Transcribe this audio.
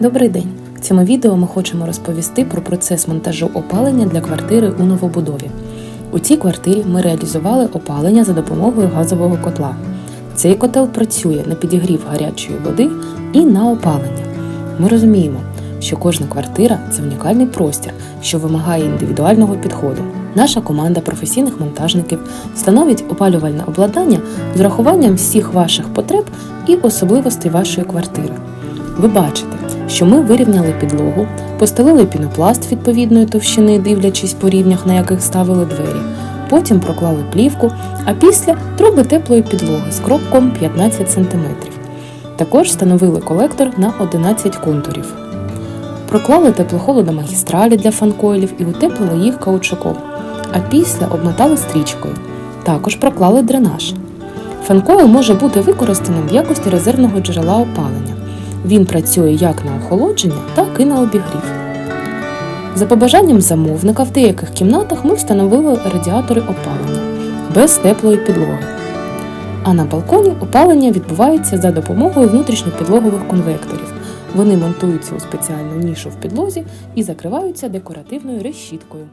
Добрий день! В цьому відео ми хочемо розповісти про процес монтажу опалення для квартири у новобудові. У цій квартирі ми реалізували опалення за допомогою газового котла. Цей котел працює на підігрів гарячої води і на опалення. Ми розуміємо, що кожна квартира це унікальний простір, що вимагає індивідуального підходу. Наша команда професійних монтажників встановить опалювальне обладнання з урахуванням всіх ваших потреб і особливостей вашої квартири. Ви бачите, що ми вирівняли підлогу, постелили пінопласт відповідної товщини, дивлячись по рівнях, на яких ставили двері. Потім проклали плівку, а після труби теплої підлоги з кропком 15 см. Також встановили колектор на 11 контурів. Проклали теплохолодомагістралі для фанкойлів і утеплили їх каучуком, а після обмотали стрічкою. Також проклали дренаж. Фанкойл може бути використаним в якості резервного джерела опалення. Він працює як на охолодження, так і на обігрів. За побажанням замовника в деяких кімнатах ми встановили радіатори опалення без теплої підлоги. А на балконі опалення відбувається за допомогою внутрішньопідлогових конвекторів. Вони монтуються у спеціальну нішу в підлозі і закриваються декоративною решіткою.